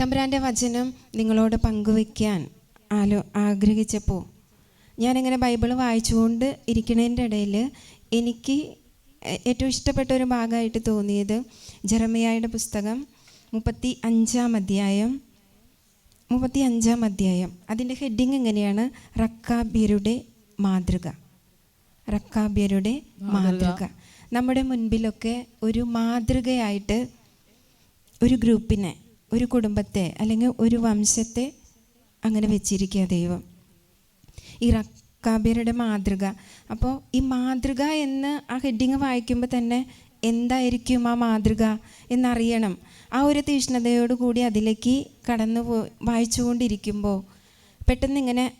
തമ്പുരാന്റെ വചനം നിങ്ങളോട് പങ്കുവെക്കാൻ ആലോ ആഗ്രഹിച്ചപ്പോൾ ഞാനിങ്ങനെ ബൈബിൾ വായിച്ചുകൊണ്ട് ഇരിക്കുന്നതിന്റെ ഇടയിൽ എനിക്ക് ഏറ്റവും ഇഷ്ടപ്പെട്ട ഒരു ഭാഗമായിട്ട് തോന്നിയത് ജെറമിയായുടെ പുസ്തകം മുപ്പത്തി അഞ്ചാം അധ്യായം. മുപ്പത്തി അഞ്ചാം അധ്യായം. അതിന്റെ ഹെഡിങ് എങ്ങനെയാണ്? റക്കാബിയരുടെ മാതൃക. റക്കാബിയരുടെ മാതൃക. നമ്മുടെ മുൻപിലൊക്കെ ഒരു മാതൃകയായിട്ട് ഒരു ഗ്രൂപ്പിനെ ഒരു കുടുംബത്തെ അല്ലെങ്കിൽ ഒരു വംശത്തെ അങ്ങനെ വെച്ചിരിക്കുക ദൈവം. ഈ റക്കാബിയരുടെ മാതൃക. അപ്പോൾ ഈ മാതൃക എന്ന് ആ ഹെഡിങ് വായിക്കുമ്പോൾ തന്നെ എന്തായിരിക്കും ആ മാതൃക എന്നറിയണം. ആ ഒരു തീഷ്ണതയോട് കൂടി അതിലേക്ക് കടന്നു പോ വായിച്ചുകൊണ്ടിരിക്കുമ്പോൾ പെട്ടെന്ന് ഇങ്ങനെ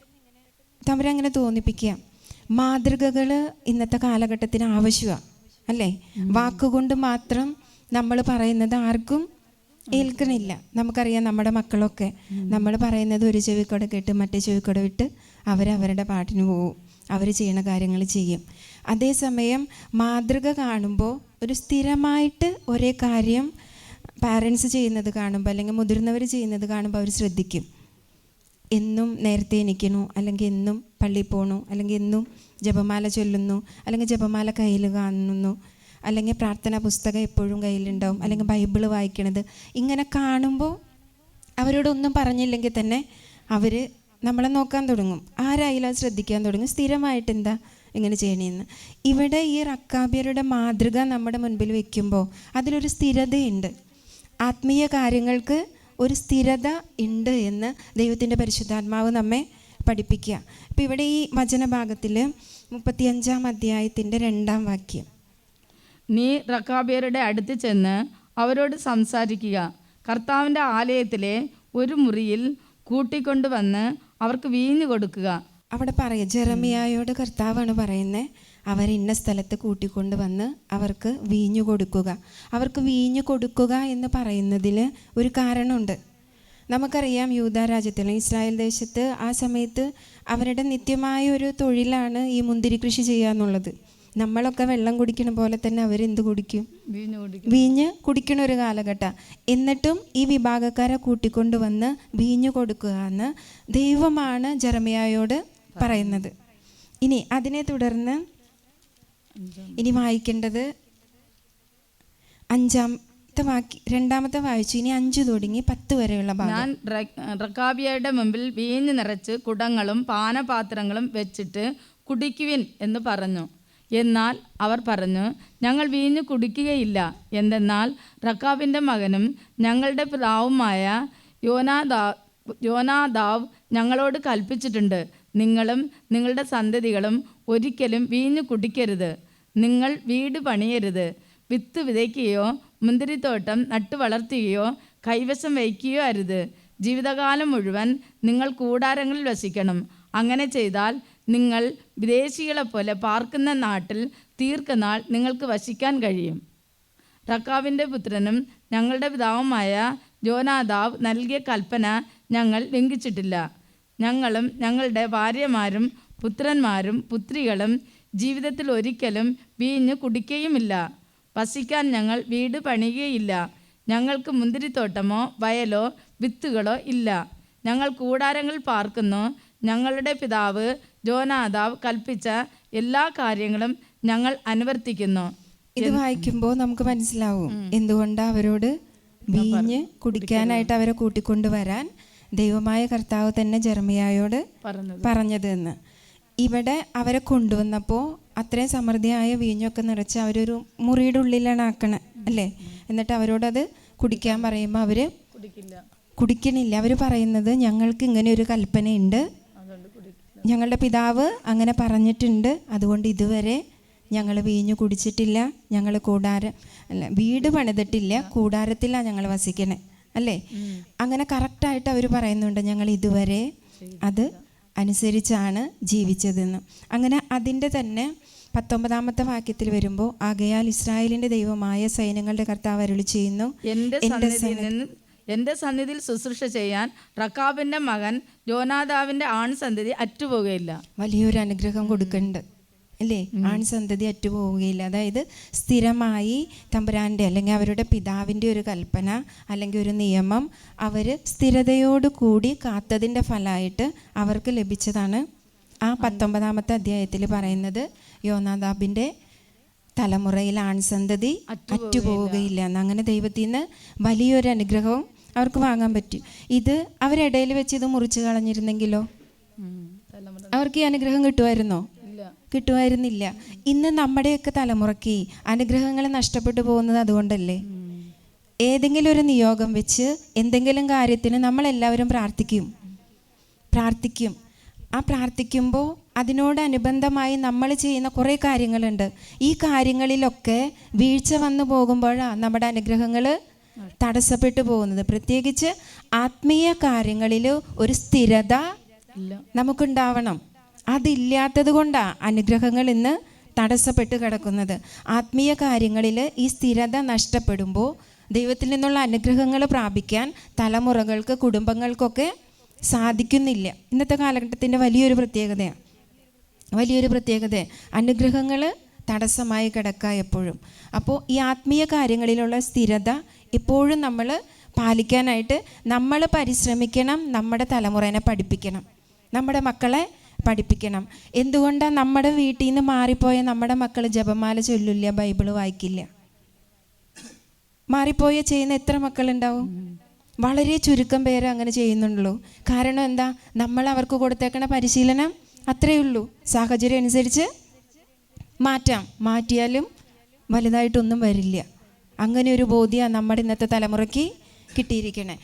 തമരങ്ങനെ തോന്നിപ്പിക്കുക. മാതൃകകൾ ഇന്നത്തെ കാലഘട്ടത്തിന് ആവശ്യമാണ്. അല്ലേ? വാക്കുകൊണ്ട് മാത്രം നമ്മൾ പറയുന്നത് ആർക്കും ഏൽക്കണില്ല നമുക്കറിയാം നമ്മുടെ മക്കളൊക്കെ നമ്മൾ പറയുന്നത് ഒരു ചെവിക്കൂടെ കേട്ട് മറ്റേ ചെവിക്കൂടെ വിട്ട് അവരവരുടെ പാട്ടിന് പോവും. അവർ ചെയ്യണ കാര്യങ്ങൾ ചെയ്യും. അതേസമയം മാതൃക കാണുമ്പോൾ ഒരു സ്ഥിരമായിട്ട് ഒരേ കാര്യം പാരൻസ് ചെയ്യുന്നത് കാണുമ്പോൾ അല്ലെങ്കിൽ മുതിർന്നവർ ചെയ്യുന്നത് കാണുമ്പോൾ അവർ ശ്രദ്ധിക്കും. എന്നും നേരത്തെ എനിക്കണു അല്ലെങ്കിൽ എന്നും പള്ളിയിൽ പോകണു അല്ലെങ്കിൽ എന്നും ജപമാല ചൊല്ലുന്നു അല്ലെങ്കിൽ ജപമാല കയ്യിൽ കാണുന്നു. അല്ലെങ്കിൽ പ്രാർത്ഥനാ പുസ്തകം എപ്പോഴും കയ്യിലുണ്ടാവും അല്ലെങ്കിൽ ബൈബിൾ വായിക്കണത്. ഇങ്ങനെ കാണുമ്പോൾ അവരോടൊന്നും പറഞ്ഞില്ലെങ്കിൽ തന്നെ അവർ നമ്മളെ നോക്കാൻ തുടങ്ങും. ആരായാലും അത് ശ്രദ്ധിക്കാൻ തുടങ്ങും. സ്ഥിരമായിട്ട് എന്താ ഇങ്ങനെ ചെയ്യണമെന്ന് ഇവിടെ ഈ റക്കാബിയരുടെ മാതൃക നമ്മുടെ മുൻപിൽ വെക്കുമ്പോൾ അതിലൊരു സ്ഥിരതയുണ്ട്. ആത്മീയ കാര്യങ്ങൾക്ക് ഒരു സ്ഥിരത ഉണ്ട് എന്ന് ദൈവത്തിന്റെ പരിശുദ്ധാത്മാവ് നമ്മെ പഠിപ്പിക്കുക. ഇപ്പം ഇവിടെ ഈ വചനഭാഗത്തിൽ മുപ്പത്തിയഞ്ചാം അധ്യായത്തിന്റെ രണ്ടാം വാക്യം. നീ റക്കാബിയരുടെ അടുത്ത് ചെന്ന് അവരോട് സംസാരിക്കുക. കർത്താവിന്റെ ആലയത്തിലെ ഒരു മുറിയിൽ കൂട്ടിക്കൊണ്ടുവന്ന് അവർക്ക് വീഞ്ഞു കൊടുക്കുക. അവിടെ പറയ ജെറമിയായോട് കർത്താവാണ് പറയുന്നത് അവർ ഇന്ന സ്ഥലത്ത് കൂട്ടിക്കൊണ്ട് വന്ന് അവർക്ക് വീഞ്ഞു കൊടുക്കുക. അവർക്ക് വീഞ്ഞു കൊടുക്കുക എന്ന് പറയുന്നതിൽ ഒരു കാരണമുണ്ട്. നമുക്കറിയാം യൂത രാജ്യത്തിൽ ഇസ്രായേൽ ദേശത്ത് ആ സമയത്ത് അവരുടെ നിത്യമായ ഒരു തൊഴിലാണ് ഈ മുന്തിരി കൃഷി ചെയ്യുക എന്നുള്ളത് നമ്മളൊക്കെ വെള്ളം കുടിക്കണ പോലെ തന്നെ അവർ അവരെന്ത് കുടിക്കും? വീഞ്ഞു കുടിക്കണ ഒരു കാലഘട്ടം. എന്നിട്ടും ഈ വിഭാഗക്കാരെ കൂട്ടിക്കൊണ്ടുവന്ന് വീഞ്ഞ് കൊടുക്കുക എന്ന് ദൈവമാണ് ജർമിയായോട് പറയുന്നത്. ഇനി അതിനെ തുടർന്ന് ഇനി വായിക്കേണ്ടത് അഞ്ചാം രണ്ടാമത്തെ വായിച്ചു. ഇനി അഞ്ച് തുടങ്ങി പത്ത് വരെയുള്ള ഞാൻ റക്കാബിയയുടെ മുമ്പിൽ വീഞ്ഞ് നിറച്ച് കുടങ്ങളും പാനപാത്രങ്ങളും വെച്ചിട്ട് കുടിക്കുവിൻ എന്ന് പറഞ്ഞു. എന്നാൽ അവർ പറഞ്ഞു ഞങ്ങൾ വീഞ്ഞു കുടിക്കുകയില്ല. എന്തെന്നാൽ റക്കാബിന്റെ മകനും ഞങ്ങളുടെ പിതാവുമായ യോനാദാ യോനാദാവ് ഞങ്ങളോട് കൽപ്പിച്ചിട്ടുണ്ട് നിങ്ങളും നിങ്ങളുടെ സന്തതികളും ഒരിക്കലും വീഞ്ഞു കുടിക്കരുത്. നിങ്ങൾ വീട് പണിയരുത്. വിത്ത് വിതയ്ക്കുകയോ മുന്തിരിത്തോട്ടം നട്ടു വളർത്തുകയോ കൈവശം വയ്ക്കുകയോ അരുത്. ജീവിതകാലം മുഴുവൻ നിങ്ങൾ കൂടാരങ്ങളിൽ വസിക്കണം. അങ്ങനെ ചെയ്താൽ നിങ്ങൾ വിദേശികളെ പോലെ പാർക്കുന്ന നാട്ടിൽ തീർക്കുന്നാൾ നിങ്ങൾക്ക് വശിക്കാൻ കഴിയും. റക്കാവിന്റെ പുത്രനും ഞങ്ങളുടെ പിതാവുമായ ജോനാദാവ് നൽകിയ കൽപ്പന ഞങ്ങൾ ലംഘിച്ചിട്ടില്ല. ഞങ്ങളും ഞങ്ങളുടെ ഭാര്യമാരും പുത്രന്മാരും പുത്രികളും ജീവിതത്തിൽ ഒരിക്കലും വീഞ്ഞ് കുടിക്കുകയുമില്ല വസിക്കാൻ ഞങ്ങൾ വീട് പണിയുകയില്ല. ഞങ്ങൾക്ക് മുന്തിരിത്തോട്ടമോ വയലോ വിത്തുകളോ ഇല്ല. ഞങ്ങൾ കൂടാരങ്ങൾ പാർക്കുന്നു. ഞങ്ങളുടെ പിതാവ് ജോനാദാവ് കൽപ്പിച്ച എല്ലാ കാര്യങ്ങളും ഞങ്ങൾ അനുവർത്തിക്കുന്നു. ഇത് വായിക്കുമ്പോൾ നമുക്ക് മനസ്സിലാവും. എന്തുകൊണ്ട് അവരോട് വീഞ്ഞ് കുടിക്കാനായിട്ട് അവരെ കൂട്ടിക്കൊണ്ട് വരാൻ ദൈവമായ കർത്താവ് തന്നെ ജർമിയായോട് പറഞ്ഞത്. എന്ന്. ഇവിടെ അവരെ കൊണ്ടുവന്നപ്പോൾ അത്രയും സമൃദ്ധിയായ വീഞ്ഞൊക്കെ നിറച്ച് അവരൊരു മുറിയുടെ ഉള്ളിലാണ് ആക്കണേ അല്ലേ? എന്നിട്ട് അവരോടത് കുടിക്കാൻ പറയുമ്പോൾ അവർ കുടിക്കില്ല. കുടിക്കണില്ല. അവർ പറയുന്നത് ഞങ്ങൾക്ക് ഇങ്ങനെ ഒരു കൽപ്പനയുണ്ട്. ഞങ്ങളുടെ പിതാവ് അങ്ങനെ പറഞ്ഞിട്ടുണ്ട്. അതുകൊണ്ട് ഇതുവരെ ഞങ്ങൾ വീഞ്ഞു കുടിച്ചിട്ടില്ല. ഞങ്ങൾ കൂടാര അല്ല വീട് പണിതിട്ടില്ല. കൂടാരത്തിലാണ് ഞങ്ങൾ വസിക്കണേ. അല്ലേ? അങ്ങനെ കറക്റ്റായിട്ട് അവർ പറയുന്നുണ്ട്. ഞങ്ങൾ ഇതുവരെ അത് അനുസരിച്ചാണ് ജീവിച്ചതെന്ന്. അങ്ങനെ അതിന്റെ തന്നെ പത്തൊമ്പതാമത്തെ വാക്യത്തിൽ വരുമ്പോൾ ആകയാൽ ഇസ്രായേലിന്റെ ദൈവമായ സൈന്യങ്ങളുടെ കർത്താവ് അരുളി ചെയ്യുന്നു നിന്ന് എന്റെ സന്നിധിയിൽ ശുശ്രൂഷ ചെയ്യാൻ റക്കാബിന്റെ മകൻ ജോനാദാവിന്റെ ആൺ സന്നിധി അറ്റുപോകുകയില്ല വലിയൊരു അനുഗ്രഹം കൊടുക്കുന്നുണ്ട് അല്ലേ? ആൺസന്തതി അറ്റുപോവുകയില്ല. അതായത് സ്ഥിരമായി തമ്പുരാന്റെ അല്ലെങ്കിൽ അവരുടെ പിതാവിന്റെ ഒരു കൽപ്പന അല്ലെങ്കിൽ ഒരു നിയമം അവർ സ്ഥിരതയോടുകൂടി കാത്തതിന്റെ ഫലമായിട്ട് അവർക്ക് ലഭിച്ചതാണ് ആ പത്തൊമ്പതാമത്തെ അധ്യായത്തിൽ പറയുന്നത് യോനാദാബിന്റെ തലമുറയിൽ ആൺസന്തതി അറ്റുപോവുകയില്ല. എന്ന്. അങ്ങനെ ദൈവത്തിൽ നിന്ന് വലിയൊരു അനുഗ്രഹവും അവർക്ക് വാങ്ങാൻ പറ്റും. ഇത് അവരിടയിൽ വെച്ച് ഇത് മുറിച്ച് കളഞ്ഞിരുന്നെങ്കിലോ? അവർക്ക് ഈ അനുഗ്രഹം കിട്ടുമായിരുന്നോ? കിട്ടുമായിരുന്നില്ല. ഇന്ന് നമ്മുടെയൊക്കെ തലമുറയ്ക്ക് അനുഗ്രഹങ്ങൾ നഷ്ടപ്പെട്ടു പോകുന്നത് അതുകൊണ്ടല്ലേ? ഏതെങ്കിലും ഒരു നിയോഗം വെച്ച് എന്തെങ്കിലും കാര്യത്തിന് നമ്മളെല്ലാവരും പ്രാർത്ഥിക്കും. പ്രാർത്ഥിക്കും. ആ പ്രാർത്ഥിക്കുമ്പോൾ അതിനോടനുബന്ധമായി നമ്മൾ ചെയ്യുന്ന കുറേ കാര്യങ്ങളുണ്ട്. ഈ കാര്യങ്ങളിലൊക്കെ വീഴ്ച വന്നു പോകുമ്പോഴാണ് നമ്മുടെ അനുഗ്രഹങ്ങൾ തടസ്സപ്പെട്ടു പോകുന്നത്. പ്രത്യേകിച്ച് ആത്മീയ കാര്യങ്ങളിൽ ഒരു സ്ഥിരത നമുക്കുണ്ടാവണം. അതില്ലാത്തത് കൊണ്ടാണ് അനുഗ്രഹങ്ങൾ ഇന്ന് തടസ്സപ്പെട്ട് കിടക്കുന്നത്. ആത്മീയ കാര്യങ്ങളിൽ ഈ സ്ഥിരത നഷ്ടപ്പെടുമ്പോൾ ദൈവത്തിൽ നിന്നുള്ള അനുഗ്രഹങ്ങൾ പ്രാപിക്കാൻ തലമുറകൾക്ക് കുടുംബങ്ങൾക്കൊക്കെ സാധിക്കുന്നില്ല. ഇന്നത്തെ കാലഘട്ടത്തിന്റെ വലിയൊരു പ്രത്യേകതയാണ് വലിയൊരു പ്രത്യേകത അനുഗ്രഹങ്ങൾ തടസ്സമായി കിടക്കുക എപ്പോഴും. അപ്പോൾ ഈ ആത്മീയ കാര്യങ്ങളിലുള്ള സ്ഥിരത എപ്പോഴും നമ്മൾ പാലിക്കാനായിട്ട് നമ്മൾ പരിശ്രമിക്കണം നമ്മുടെ തലമുറേനെ പഠിപ്പിക്കണം നമ്മുടെ മക്കളെ പഠിപ്പിക്കണം. എന്തുകൊണ്ടാണ് നമ്മുടെ വീട്ടിൽ നിന്ന് മാറിപ്പോയ നമ്മുടെ മക്കൾ ജപമാല ചൊല്ലില്ല ബൈബിൾ വായിക്കില്ല? മാറിപ്പോയ ചെയ്യുന്ന എത്ര മക്കളുണ്ടാവും? വളരെ ചുരുക്കം പേര് അങ്ങനെ ചെയ്യുന്നുള്ളൂ. കാരണം എന്താ? നമ്മൾ അവർക്ക് കൊടുത്തേക്കണ പരിശീലനം അത്രയേ ഉള്ളൂ. സാഹചര്യം അനുസരിച്ച് മാറ്റാം. മാറ്റിയാലും വലുതായിട്ടൊന്നും വരില്ല. അങ്ങനെ ഒരു ബോധ്യമാണ് നമ്മുടെ ഇന്നത്തെ തലമുറയ്ക്ക് കിട്ടിയിരിക്കണേ.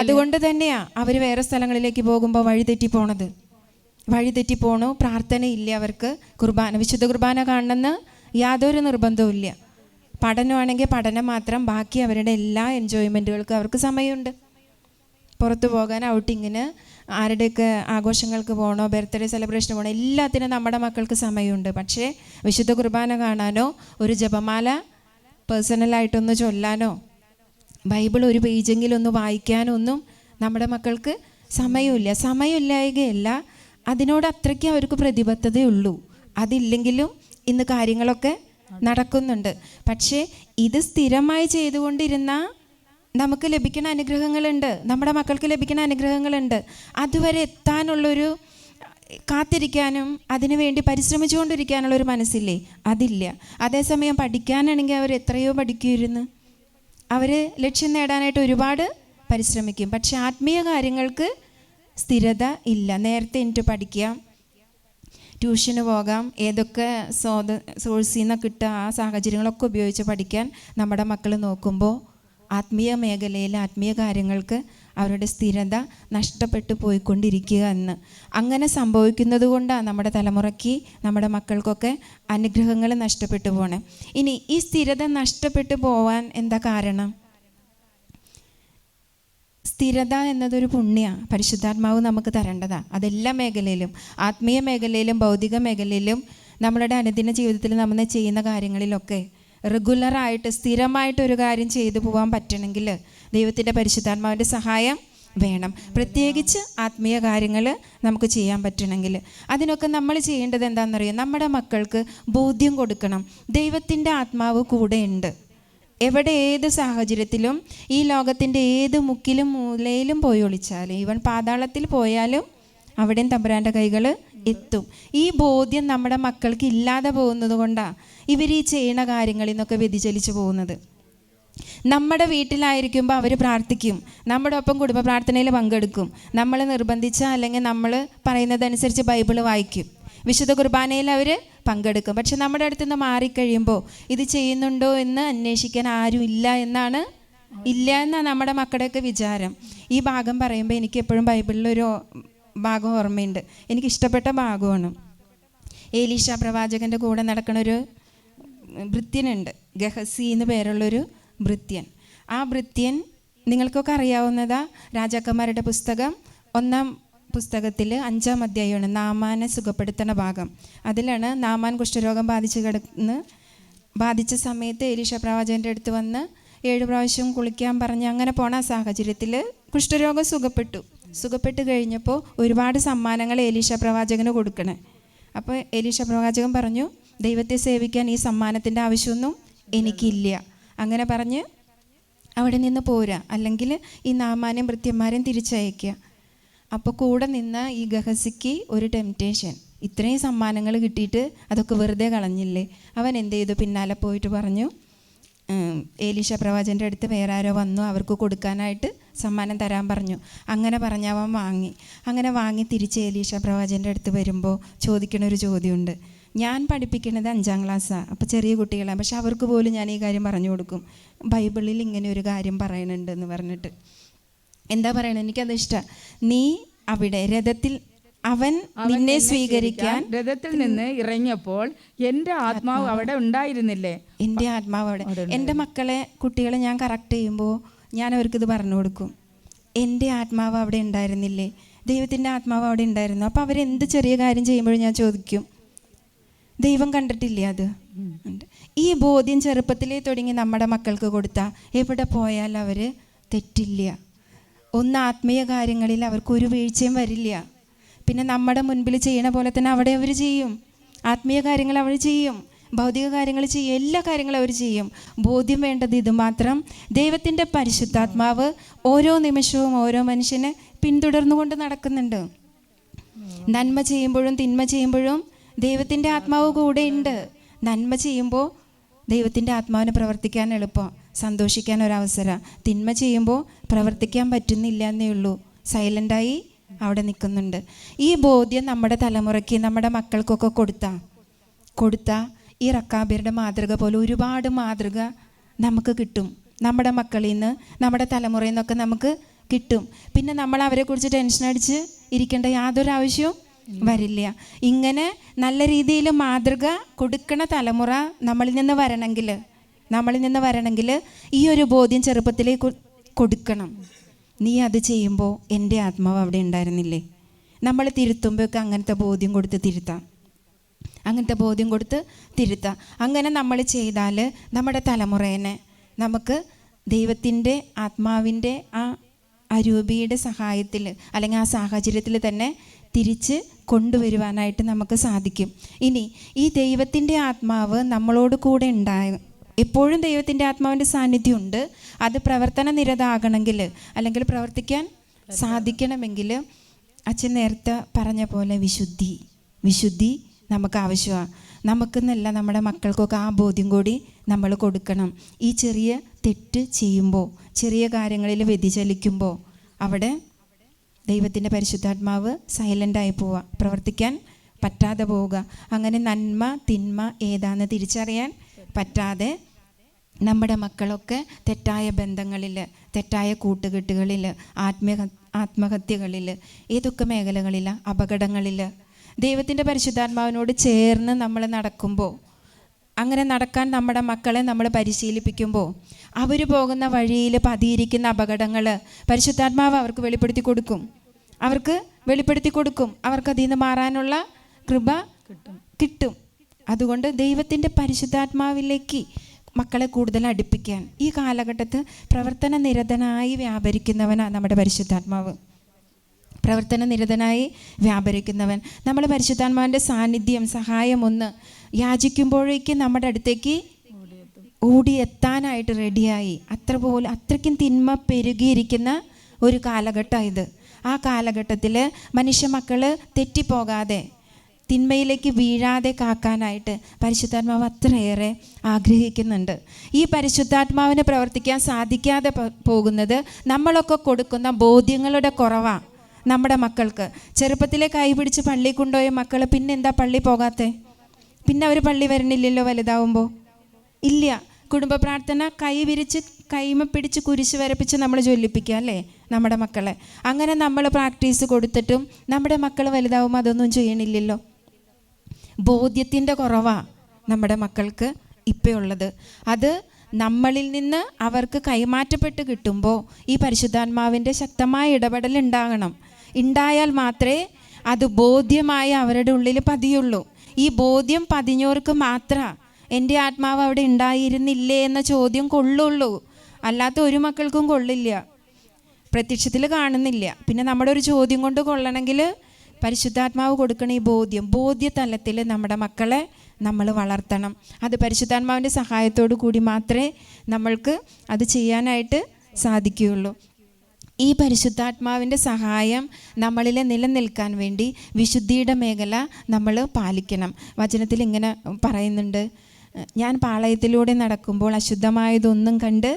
അതുകൊണ്ട് തന്നെയാ അവർ വേറെ സ്ഥലങ്ങളിലേക്ക് പോകുമ്പോൾ വഴിതെറ്റി പോണത് വഴിതെറ്റി പോണു പ്രാർത്ഥനയില്ല അവർക്ക്. കുർബാന വിശുദ്ധ കുർബാന കാണണമെന്ന് യാതൊരു നിർബന്ധവും ഇല്ല. പഠനമാണെങ്കിൽ പഠനം മാത്രം. ബാക്കി അവരുടെ എല്ലാ എൻജോയ്മെന്റുകൾക്കും അവർക്ക് സമയമുണ്ട്. പുറത്തു പോകാൻ ഔട്ടിങ്ങിന് ആരുടെയൊക്കെ ആഘോഷങ്ങൾക്ക് പോകണോ ബർത്ത്ഡേ സെലിബ്രേഷന് പോകണോ എല്ലാത്തിനും നമ്മുടെ മക്കൾക്ക് സമയമുണ്ട്. പക്ഷേ വിശുദ്ധ കുർബാന കാണാനോ ഒരു ജപമാല പേഴ്സണലായിട്ടൊന്ന് ചൊല്ലാനോ ബൈബിൾ ഒരു പേജെങ്കിലൊന്ന് വായിക്കാനോ ഒന്നും നമ്മുടെ മക്കൾക്ക് സമയമില്ല. സമയമില്ലായകയല്ല അതിനോട് അത്രയ്ക്ക് അവർക്ക് പ്രതിബദ്ധതയുള്ളൂ അതില്ലെങ്കിലും ഇന്ന് കാര്യങ്ങളൊക്കെ നടക്കുന്നുണ്ട്. പക്ഷേ ഇത് സ്ഥിരമായി ചെയ്തുകൊണ്ടിരുന്ന നമുക്ക് ലഭിക്കുന്ന അനുഗ്രഹങ്ങളുണ്ട്. നമ്മുടെ മക്കൾക്ക് ലഭിക്കുന്ന അനുഗ്രഹങ്ങളുണ്ട്. അതുവരെ എത്താനുള്ളൊരു കാത്തിരിക്കാനും അതിനുവേണ്ടി പരിശ്രമിച്ചുകൊണ്ടിരിക്കാനുള്ള ഒരു മനസ്സില്ലേ? അതില്ല. അതേസമയം പഠിക്കാനാണെങ്കിൽ അവർ എത്രയോ പഠിക്കുമായിരുന്നു. അവർ ലക്ഷ്യം നേടാനായിട്ട് ഒരുപാട് പരിശ്രമിക്കും. പക്ഷെ ആത്മീയ കാര്യങ്ങൾക്ക് സ്ഥിരത ഇല്ല. നേരത്തെ എനിക്ക് പഠിക്കാം ട്യൂഷന് പോകാം ഏതൊക്കെ സോത സോഴ്സിൽ നിന്ന് കിട്ടുക ആ സാഹചര്യങ്ങളൊക്കെ ഉപയോഗിച്ച് പഠിക്കാൻ നമ്മുടെ മക്കൾ നോക്കുമ്പോൾ ആത്മീയ മേഖലയിൽ ആത്മീയ കാര്യങ്ങൾക്ക് അവരുടെ സ്ഥിരത നഷ്ടപ്പെട്ടു പോയിക്കൊണ്ടിരിക്കുക എന്ന്. അങ്ങനെ സംഭവിക്കുന്നത് കൊണ്ടാണ് നമ്മുടെ തലമുറയ്ക്ക് നമ്മുടെ മക്കൾക്കൊക്കെ അനുഗ്രഹങ്ങൾ നഷ്ടപ്പെട്ടു പോണേ. ഇനി ഈ സ്ഥിരത നഷ്ടപ്പെട്ടു പോവാൻ എന്താ കാരണം? സ്ഥിരത എന്നതൊരു പുണ്യമാണ് പരിശുദ്ധാത്മാവ് നമുക്ക് തരേണ്ടതാണ് അതെല്ലാ മേഖലയിലും ആത്മീയ മേഖലയിലും ഭൗതിക മേഖലയിലും നമ്മളുടെ അനുദിന ജീവിതത്തിൽ നമ്മൾ ചെയ്യുന്ന കാര്യങ്ങളിലൊക്കെ റെഗുലറായിട്ട് സ്ഥിരമായിട്ട് ഒരു കാര്യം ചെയ്തു പോകാൻ പറ്റണമെങ്കിൽ ദൈവത്തിന്റെ പരിശുദ്ധാത്മാവിന്റെ സഹായം വേണം. പ്രത്യേകിച്ച് ആത്മീയ കാര്യങ്ങൾ നമുക്ക് ചെയ്യാൻ പറ്റണമെങ്കിൽ. അതിനൊക്കെ നമ്മൾ ചെയ്യേണ്ടത് എന്താണെന്നറിയോ? നമ്മുടെ മക്കൾക്ക് ബോധ്യം കൊടുക്കണം. ദൈവത്തിന്റെ ആത്മാവ് കൂടെയുണ്ട്. എവിടെ ഏത് സാഹചര്യത്തിലും ഈ ലോകത്തിന്റെ ഏത് മുക്കിലും മൂലയിലും പോയി ഒളിച്ചാലും ഈവൻ പാതാളത്തിൽ പോയാലും അവിടെയും തമ്പുരാന്റെ കൈകൾ എത്തും. ഈ ബോധ്യം നമ്മുടെ മക്കൾക്ക് ഇല്ലാതെ പോകുന്നത് കൊണ്ടാണ് ഇവർ ഈ ചെയ്യണ കാര്യങ്ങളിൽ നിന്നൊക്കെ വ്യതിചലിച്ചു പോകുന്നത്. നമ്മുടെ വീട്ടിലായിരിക്കുമ്പോൾ അവർ പ്രാർത്ഥിക്കും. നമ്മുടെ ഒപ്പം കുടുംബ പ്രാർത്ഥനയിൽ പങ്കെടുക്കും. നമ്മൾ നിർബന്ധിച്ച അല്ലെങ്കിൽ നമ്മൾ പറയുന്നതനുസരിച്ച് ബൈബിൾ വായിക്കും. വിശുദ്ധ കുർബാനയിൽ അവർ പങ്കെടുക്കും. പക്ഷെ നമ്മുടെ അടുത്ത് നിന്ന് മാറിക്കഴിയുമ്പോൾ ഇത് ചെയ്യുന്നുണ്ടോ എന്ന് അന്വേഷിക്കാൻ ആരും ഇല്ല എന്നാണ് ഇല്ല എന്നാണ് നമ്മുടെ മക്കളുടെയൊക്കെ വിചാരം. ഈ ഭാഗം പറയുമ്പോൾ എനിക്ക് എപ്പോഴും ബൈബിളിലൊരു ഭാഗം ഓർമ്മയുണ്ട്. എനിക്ക് ഇഷ്ടപ്പെട്ട ഭാഗമാണ്. ഏലീഷ പ്രവാചകന്റെ കൂടെ നടക്കുന്ന ഒരു ഭൃത്യനുണ്ട് ഗഹസി എന്ന് പേരുള്ളൊരു ഭൃത്യൻ ആ ഭൃത്യൻ നിങ്ങൾക്കൊക്കെ അറിയാവുന്നതാ രാജാക്കന്മാരുടെ പുസ്തകം ഒന്നാം പുസ്തകത്തിൽ അഞ്ചാം അധ്യായമാണ് നാമാനെ സുഖപ്പെടുത്തുന്ന ഭാഗം. അതിലാണ് നാമാൻ കുഷ്ഠരോഗം ബാധിച്ച് കിടന്ന് ബാധിച്ച സമയത്ത് എലീഷ പ്രവാചകന്റെ അടുത്ത് വന്ന് ഏഴ് പ്രാവശ്യം കുളിക്കാൻ പറഞ്ഞ് അങ്ങനെ പോണ സാഹചര്യത്തിൽ കുഷ്ഠരോഗം സുഖപ്പെട്ടു. സുഖപ്പെട്ട് കഴിഞ്ഞപ്പോൾ ഒരുപാട് സമ്മാനങ്ങൾ എലീഷ പ്രവാചകന് കൊടുക്കണേ. അപ്പോൾ എലീഷ പ്രവാചകൻ പറഞ്ഞു ദൈവത്തെ സേവിക്കാൻ ഈ സമ്മാനത്തിന്റെ ആവശ്യമൊന്നും എനിക്കില്ല. അങ്ങനെ പറഞ്ഞ് അവിടെ നിന്ന് പോരാ. അല്ലെങ്കിൽ ഈ നാമാനെയും ഭൃത്യന്മാരെയും തിരിച്ചയക്കുക അപ്പോൾ കൂടെ നിന്ന ഈ ഗഹസിക്ക് ഒരു ടെംപ്റ്റേഷൻ ഇത്രയും സമ്മാനങ്ങൾ കിട്ടിയിട്ട് അതൊക്കെ വെറുതെ കളഞ്ഞില്ലേ? അവൻ എന്ത് ചെയ്തു? പിന്നാലെ പോയിട്ട് പറഞ്ഞു ഏലീഷ പ്രവാചന്റെ അടുത്ത് വേറെ ആരോ വന്നു അവർക്ക് കൊടുക്കാനായിട്ട് സമ്മാനം തരാൻ പറഞ്ഞു. അങ്ങനെ പറഞ്ഞവൻ വാങ്ങി. അങ്ങനെ വാങ്ങി തിരിച്ച് ഏലീഷ പ്രവാചന്റെ അടുത്ത് വരുമ്പോൾ ചോദിക്കണ ഒരു ചോദ്യമുണ്ട്. ഞാൻ പഠിപ്പിക്കുന്നത് അഞ്ചാം ക്ലാസ്സാണ് അപ്പോൾ ചെറിയ കുട്ടികളാണ് പക്ഷെ അവർക്ക് പോലും ഞാൻ ഈ കാര്യം പറഞ്ഞു കൊടുക്കും. ബൈബിളിൽ ഇങ്ങനെ ഒരു കാര്യം പറയുന്നുണ്ട് എന്ന് പറഞ്ഞിട്ട്. എന്താ പറയണത് എനിക്കത് ഇഷ്ടമാണ് നീ അവിടെ രഥത്തിൽ അവൻ നിന്നെ സ്വീകരിക്കാൻ രഥത്തിൽ നിന്ന് ഇറങ്ങിയപ്പോൾ എന്റെ ആത്മാവ് അവിടെ ഉണ്ടായിരുന്നില്ലേ? എന്റെ ആത്മാവ് അവിടെ. എന്റെ മക്കളെ കുട്ടികളെ ഞാൻ കറക്റ്റ് ചെയ്യുമ്പോൾ ഞാൻ അവർക്കിത് പറഞ്ഞു കൊടുക്കും. എന്റെ ആത്മാവ് അവിടെ ഉണ്ടായിരുന്നില്ലേ? ദൈവത്തിന്റെ ആത്മാവ് അവിടെ ഉണ്ടായിരുന്നു. അപ്പോൾ അവരെന്ത് ചെറിയ കാര്യം ചെയ്യുമ്പോഴും ഞാൻ ചോദിക്കും. ദൈവം കണ്ടിട്ടില്ലേ അത്? ഈ ബോധ്യം ചെറുപ്പത്തിലേ തുടങ്ങി നമ്മുടെ മക്കൾക്ക് കൊടുത്താൽ എവിടെ പോയാൽ അവർ തെറ്റില്ല. ഒന്ന് ആത്മീയ കാര്യങ്ങളിൽ അവർക്ക് ഒരു വീഴ്ചയും വരില്ല. പിന്നെ നമ്മുടെ മുൻപിൽ ചെയ്യണ പോലെ തന്നെ അവിടെ അവർ ചെയ്യും. ആത്മീയ കാര്യങ്ങൾ അവർ ചെയ്യും. ഭൗതിക കാര്യങ്ങൾ ചെയ്യും എല്ലാ കാര്യങ്ങളും അവർ ചെയ്യും. ബോധ്യം വേണ്ടത് ഇത് മാത്രം. ദൈവത്തിന്റെ പരിശുദ്ധാത്മാവ് ഓരോ നിമിഷവും ഓരോ മനുഷ്യനെ പിന്തുടർന്നുകൊണ്ട് നടക്കുന്നുണ്ട്. നന്മ ചെയ്യുമ്പോഴും തിന്മ ചെയ്യുമ്പോഴും ദൈവത്തിന്റെ ആത്മാവ് കൂടെ ഉണ്ട്. നന്മ ചെയ്യുമ്പോൾ ദൈവത്തിന്റെ ആത്മാവിനെ പ്രവർത്തിക്കാൻ എളുപ്പം. സന്തോഷിക്കാൻ ഒരവസരം. തിന്മ ചെയ്യുമ്പോൾ പ്രവർത്തിക്കാൻ പറ്റുന്നില്ല എന്നേ ഉള്ളൂ. സൈലന്റായി അവിടെ നിൽക്കുന്നുണ്ട്. ഈ ബോധ്യം നമ്മുടെ തലമുറയ്ക്ക് നമ്മുടെ മക്കൾക്കൊക്കെ കൊടുത്താൽ കൊടുത്താൽ ഈ റക്കാബിയുടെ മാതൃക പോലെ ഒരുപാട് മാതൃക നമുക്ക് കിട്ടും. നമ്മുടെ മക്കളിൽ നിന്ന് നമ്മുടെ തലമുറയിൽ നിന്നൊക്കെ നമുക്ക് കിട്ടും. പിന്നെ നമ്മൾ അവരെക്കുറിച്ച് ടെൻഷൻ അടിച്ച് ഇരിക്കേണ്ട യാതൊരു ആവശ്യവും വരില്ല. ഇങ്ങനെ നല്ല രീതിയിൽ മാതൃക കൊടുക്കണ തലമുറ നമ്മളിൽ നിന്ന് വരണമെങ്കിൽ നമ്മളിൽ നിന്ന് വരണമെങ്കിൽ ഈ ഒരു ബോധ്യം ചെറുപ്പത്തിലേക്ക് കൊടുക്കണം. നീ അത് ചെയ്യുമ്പോൾ എന്റെ ആത്മാവ് അവിടെ ഉണ്ടായിരുന്നില്ലേ? നമ്മൾ തിരുത്തുമ്പോഴൊക്കെ അങ്ങനത്തെ ബോധ്യം കൊടുത്ത് തിരുത്താം. അങ്ങനത്തെ ബോധ്യം കൊടുത്ത് തിരുത്താം. അങ്ങനെ നമ്മൾ ചെയ്താൽ നമ്മുടെ തലമുറേനെ നമുക്ക് ദൈവത്തിന്റെ ആത്മാവിന്റെ ആ അരൂപിയുടെ സഹായത്തിൽ അല്ലെങ്കിൽ ആ സാഹചര്യത്തിൽ തന്നെ തിരിച്ച് കൊണ്ടുവരുവാനായിട്ട് നമുക്ക് സാധിക്കും. ഇനി ഈ ദൈവത്തിന്റെ ആത്മാവ് നമ്മളോട് കൂടെ ഉണ്ടായ എപ്പോഴും ദൈവത്തിന്റെ ആത്മാവിന്റെ സാന്നിധ്യം ഉണ്ട് അത് പ്രവർത്തന നിരതാകണമെങ്കിൽ അല്ലെങ്കിൽ പ്രവർത്തിക്കാൻ സാധിക്കണമെങ്കിൽ അച്ഛൻ നേരത്തെ പറഞ്ഞ പോലെ വിശുദ്ധി വിശുദ്ധി നമുക്ക് ആവശ്യമാണ് നമുക്കെന്നല്ല നമ്മുടെ മക്കൾക്കൊക്കെ ആ ബോധ്യം കൂടി നമ്മൾ കൊടുക്കണം. ഈ ചെറിയ തെറ്റ് ചെയ്യുമ്പോൾ ചെറിയ കാര്യങ്ങളിൽ വ്യതിചലിക്കുമ്പോൾ അവിടെ ദൈവത്തിന്റെ പരിശുദ്ധാത്മാവ് സൈലന്റായി പോവുക. പ്രവർത്തിക്കാൻ പറ്റാതെ പോവുക. അങ്ങനെ നന്മ തിന്മ ഏതാന്ന് തിരിച്ചറിയാൻ പറ്റാതെ നമ്മുടെ മക്കളൊക്കെ തെറ്റായ ബന്ധങ്ങളിൽ തെറ്റായ കൂട്ടുകെട്ടുകളിൽ ആത്മീയ ആത്മഹത്യകളിൽ ഏതൊക്കെ മേഖലകളിൽ അപകടങ്ങളിൽ ദൈവത്തിന്റെ പരിശുദ്ധാത്മാവിനോട് ചേർന്ന് നമ്മൾ നടക്കുമ്പോൾ അങ്ങനെ നടക്കാൻ നമ്മുടെ മക്കളെ നമ്മൾ പരിശീലിപ്പിക്കുമ്പോൾ അവർ പോകുന്ന വഴിയിൽ പതിയിരിക്കുന്ന അപകടങ്ങൾ പരിശുദ്ധാത്മാവ് അവർക്ക് വെളിപ്പെടുത്തി കൊടുക്കും. അവർക്ക് വെളിപ്പെടുത്തി കൊടുക്കും. അവർക്ക് അതിൽ നിന്ന് മാറാനുള്ള കൃപ കിട്ടും. അതുകൊണ്ട് ദൈവത്തിന്റെ പരിശുദ്ധാത്മാവിലേക്ക് മക്കളെ കൂടുതൽ അടുപ്പിക്കാൻ ഈ കാലഘട്ടത്ത് പ്രവർത്തന നിരതനായി വ്യാപരിക്കുന്നവനാണ് നമ്മുടെ പരിശുദ്ധാത്മാവ്. പ്രവർത്തന നിരതനായി വ്യാപരിക്കുന്നവൻ. നമ്മൾ പരിശുദ്ധാത്മാവിന്റെ സാന്നിധ്യം സഹായം ഒന്ന് യാചിക്കുമ്പോഴേക്കും നമ്മുടെ അടുത്തേക്ക് ഓടിയെത്താനായിട്ട് റെഡിയായി. അത്ര പോലെ അത്രയ്ക്കും തിന്മ പെരുകിയിരിക്കുന്ന ഒരു കാലഘട്ടം ഇത്. ആ കാലഘട്ടത്തിൽ മനുഷ്യ മക്കൾ തെറ്റിപ്പോകാതെ തിന്മയിലേക്ക് വീഴാതെ കാക്കാനായിട്ട് പരിശുദ്ധാത്മാവ് അത്രയേറെ ആഗ്രഹിക്കുന്നുണ്ട്. ഈ പരിശുദ്ധാത്മാവിന് പ്രവർത്തിക്കാൻ സാധിക്കാതെ പോകുന്നത് നമ്മളൊക്കെ കൊടുക്കുന്ന ബോധ്യങ്ങളുടെ കുറവാണ് നമ്മുടെ മക്കൾക്ക്. ചെറുപ്പത്തിലെ കൈ പിടിച്ച് പള്ളി കൊണ്ടുപോയ മക്കൾ പിന്നെ എന്താ പള്ളി പോകാത്തെ? പിന്നെ അവർ പള്ളി വരണില്ലല്ലോ വലുതാവുമ്പോൾ ഇല്ല. കുടുംബ പ്രാർത്ഥന കൈ വിരിച്ച് കൈമ പിടിച്ച് കുരിശ് വരപ്പിച്ച് നമ്മൾ ജ്വലിപ്പിക്കുക അല്ലേ? നമ്മുടെ മക്കളെ. അങ്ങനെ നമ്മൾ പ്രാക്ടീസ് കൊടുത്തിട്ടും നമ്മുടെ മക്കൾ വലുതാവുമ്പോൾ അതൊന്നും ചെയ്യണില്ലല്ലോ. ബോധ്യത്തിന്റെ കുറവാണ് നമ്മുടെ മക്കൾക്ക് ഇപ്പോൾ ഉള്ളത്. അത് നമ്മളിൽ നിന്ന് അവർക്ക് കൈമാറ്റപ്പെട്ട് കിട്ടുമ്പോൾ ഈ പരിശുദ്ധാത്മാവിന്റെ ശക്തമായ ഇടപെടൽ ഉണ്ടാകണം. ഉണ്ടായാൽ മാത്രമേ അത് ബോധ്യമായി അവരുടെ ഉള്ളിൽ പതിയുള്ളൂ. ഈ ബോധ്യം പതിഞ്ഞവർക്ക് മാത്ര എന്റെ ആത്മാവ് അവിടെ ഉണ്ടായിരുന്നില്ലേ എന്ന ചോദ്യം കൊള്ളുള്ളൂ. അല്ലാത്ത ഒരു മക്കൾക്കും കൊള്ളില്ല. പ്രത്യക്ഷത്തിൽ കാണുന്നില്ല. പിന്നെ നമ്മുടെ ഒരു ചോദ്യം കൊണ്ട് കൊള്ളണമെങ്കിൽ പരിശുദ്ധാത്മാവ് കൊടുക്കണ ഈ ബോധ്യം ബോധ്യതലത്തിൽ നമ്മുടെ മക്കളെ നമ്മൾ വളർത്തണം. അത് പരിശുദ്ധാത്മാവിന്റെ സഹായത്തോടു കൂടി മാത്രമേ നമ്മൾക്ക് അത് ചെയ്യാനായിട്ട് സാധിക്കുകയുള്ളൂ. ഈ പരിശുദ്ധാത്മാവിന്റെ സഹായം നമ്മളിൽ നിലനിൽക്കാൻ വേണ്ടി വിശുദ്ധിയുടെ മേഖല നമ്മൾ പാലിക്കണം. വചനത്തിൽ ഇങ്ങനെ പറയുന്നുണ്ട് ഞാൻ പാളയത്തിലൂടെ നടക്കുമ്പോൾ അശുദ്ധമായതൊന്നും കണ്ട്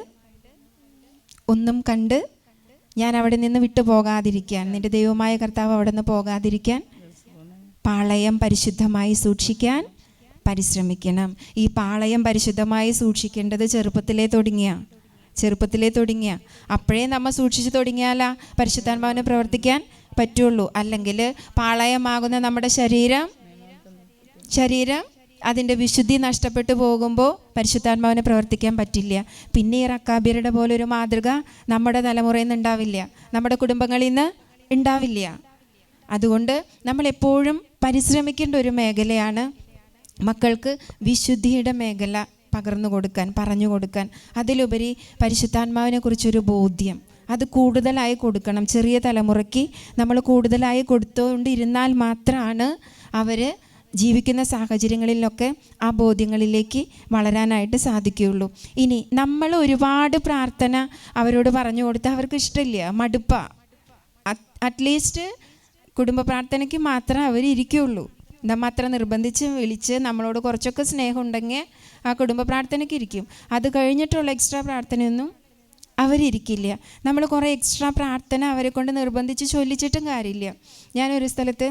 ഒന്നും കണ്ട് ഞാൻ അവിടെ നിന്ന് വിട്ടു പോകാതിരിക്കാൻ നിന്റെ ദൈവമായ കർത്താവ് അവിടെ നിന്ന് പോകാതിരിക്കാൻ പാളയം പരിശുദ്ധമായി സൂക്ഷിക്കാൻ പരിശ്രമിക്കണം. ഈ പാളയം പരിശുദ്ധമായി സൂക്ഷിക്കേണ്ടത് ചെറുപ്പത്തിലേ തുടങ്ങിയ. ചെറുപ്പത്തിലേ തുടങ്ങിയ. അപ്പോഴേ നമ്മൾ സൂക്ഷിച്ചു തുടങ്ങിയാലാ പരിശുദ്ധാത്മാവിനെ പ്രവർത്തിക്കാൻ പറ്റുള്ളൂ. അല്ലെങ്കിൽ പാളയമാകുന്ന നമ്മുടെ ശരീരം ശരീരം അതിന്റെ വിശുദ്ധി നഷ്ടപ്പെട്ടു പോകുമ്പോൾ പരിശുദ്ധാത്മാവിനെ പ്രവർത്തിക്കാൻ പറ്റില്ല. പിന്നെ ഈ റക്കാബിയറുടെ പോലെ ഒരു മാതൃക നമ്മുടെ തലമുറയിൽ നിന്ന് ഉണ്ടാവില്ല. നമ്മുടെ കുടുംബങ്ങളിൽ നിന്ന് ഉണ്ടാവില്ല. അതുകൊണ്ട് നമ്മൾ എപ്പോഴും പരിശ്രമിക്കേണ്ട ഒരു മേഖലയാണ് മക്കൾക്ക് വിശുദ്ധിയുടെ മേഖല. പകർന്നു കൊടുക്കാൻ പറഞ്ഞു കൊടുക്കാൻ. അതിലുപരി പരിശുദ്ധാത്മാവിനെ കുറിച്ചൊരു ബോധ്യം. അത് കൂടുതലായി കൊടുക്കണം. ചെറിയ തലമുറയ്ക്ക് നമ്മൾ കൂടുതലായി കൊടുത്തുകൊണ്ടിരുന്നാൽ മാത്രമാണ് അവർ ജീവിക്കുന്ന സാഹചര്യങ്ങളിലൊക്കെ ആ ബോധ്യങ്ങളിലേക്ക് വളരാനായിട്ട് സാധിക്കുകയുള്ളൂ. ഇനി നമ്മൾ ഒരുപാട് പ്രാർത്ഥന അവരോട് പറഞ്ഞു കൊടുത്ത് അവർക്ക് ഇഷ്ടമില്ല. മടുപ്പ. അറ്റ്ലീസ്റ്റ് കുടുംബ പ്രാർത്ഥനയ്ക്ക് മാത്രമേ അവർ ഇരിക്കുകയുള്ളൂ നമ്മൾ അത്ര നിർബന്ധിച്ച് വിളിച്ച് നമ്മളോട് കുറച്ചൊക്കെ സ്നേഹം ഉണ്ടെങ്കിൽ ആ കുടുംബ പ്രാർത്ഥനയ്ക്ക് ഇരിക്കും. അത് കഴിഞ്ഞിട്ടുള്ള എക്സ്ട്രാ പ്രാർത്ഥനയൊന്നും അവരിരിക്കില്ല. നമ്മൾ കുറേ എക്സ്ട്രാ പ്രാർത്ഥന അവരെ കൊണ്ട് നിർബന്ധിച്ച് ചൊല്ലിച്ചിട്ടും കാര്യമില്ല. ഞാനൊരു സ്ഥലത്ത്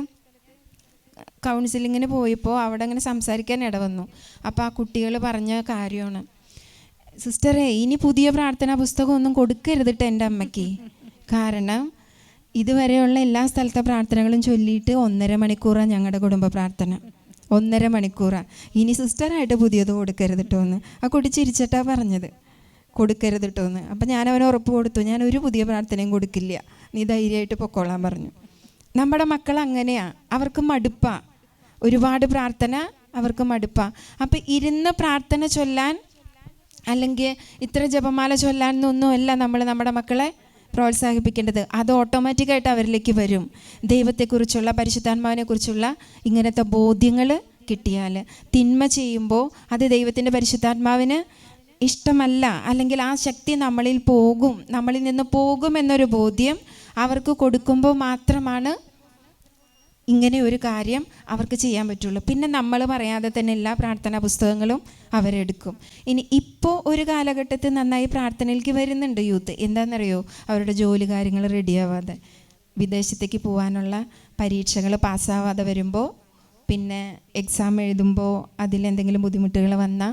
കൗൺസിലിങ്ങിന് പോയപ്പോൾ അവിടെ അങ്ങനെ സംസാരിക്കാൻ ഇടവന്നു അപ്പോൾ ആ കുട്ടികൾ പറഞ്ഞ കാര്യമാണ്. സിസ്റ്ററെ ഇനി പുതിയ പ്രാർത്ഥനാ പുസ്തകമൊന്നും കൊടുക്കരുതിട്ട് എന്റെ അമ്മയ്ക്ക്. കാരണം ഇതുവരെയുള്ള എല്ലാ സ്ഥലത്തെ പ്രാർത്ഥനകളും ചൊല്ലിയിട്ട് ഒന്നര മണിക്കൂറാണ് ഞങ്ങളുടെ കുടുംബ പ്രാർത്ഥന. ഒന്നര മണിക്കൂറാണ് ഇനി സിസ്റ്ററായിട്ട് പുതിയത് കൊടുക്കരുത് കേട്ടോ എന്ന് ആ കുട്ടി ചിരിച്ചിട്ടാണ് പറഞ്ഞത്. കൊടുക്കരുത് കേട്ടോ എന്ന് അപ്പം ഞാൻ അവന് ഉറപ്പ് കൊടുത്തു. ഞാൻ ഒരു പുതിയ പ്രാർത്ഥനയും കൊടുക്കില്ല. നീ ധൈര്യമായിട്ട് പൊക്കോളാൻ പറഞ്ഞു. നമ്മുടെ മക്കൾ അങ്ങനെയാണ് അവർക്ക് മടുപ്പാ. ഒരുപാട് പ്രാർത്ഥന അവർക്ക് മടുപ്പാ. അപ്പം ഇരുന്ന് പ്രാർത്ഥന ചൊല്ലാൻ അല്ലെങ്കിൽ ഇത്ര ജപമാല ചൊല്ലാൻ എന്നൊന്നുമല്ല നമ്മൾ നമ്മുടെ മക്കളെ പ്രോത്സാഹിപ്പിക്കേണ്ടത്. അത് ഓട്ടോമാറ്റിക്കായിട്ട് അവരിലേക്ക് വരും. ദൈവത്തെക്കുറിച്ചുള്ള പരിശുദ്ധാത്മാവിനെക്കുറിച്ചുള്ള ഇങ്ങനത്തെ ബോധ്യങ്ങൾ കിട്ടിയാൽ തിന്മ ചെയ്യുമ്പോൾ അത് ദൈവത്തിന്റെ പരിശുദ്ധാത്മാവിന് ഇഷ്ടമല്ല അല്ലെങ്കിൽ ആ ശക്തി നമ്മളിൽ പോകും നമ്മളിൽ നിന്ന് പോകും എന്നൊരു ബോധ്യം അവർക്ക് കൊടുക്കുമ്പോൾ മാത്രമാണ് ഇങ്ങനെ ഒരു കാര്യം അവർക്ക് ചെയ്യാൻ പറ്റുള്ളൂ. പിന്നെ നമ്മൾ പറയാതെ തന്നെ എല്ലാ പ്രാർത്ഥനാ പുസ്തകങ്ങളും അവരെടുക്കും ഇനി ഇപ്പോൾ ഒരു കാലഘട്ടത്തിൽ നന്നായി പ്രാർത്ഥനയിലേക്ക് വരുന്നുണ്ട് യൂത്ത്. എന്താണെന്നറിയോ? അവരുടെ ജോലി കാര്യങ്ങൾ റെഡിയാവാതെ വിദേശത്തേക്ക് പോകാനുള്ള പരീക്ഷകൾ പാസ്സാവാതെ വരുമ്പോൾ പിന്നെ എക്സാം എഴുതുമ്പോൾ അതിലെന്തെങ്കിലും ബുദ്ധിമുട്ടുകൾ വന്നാൽ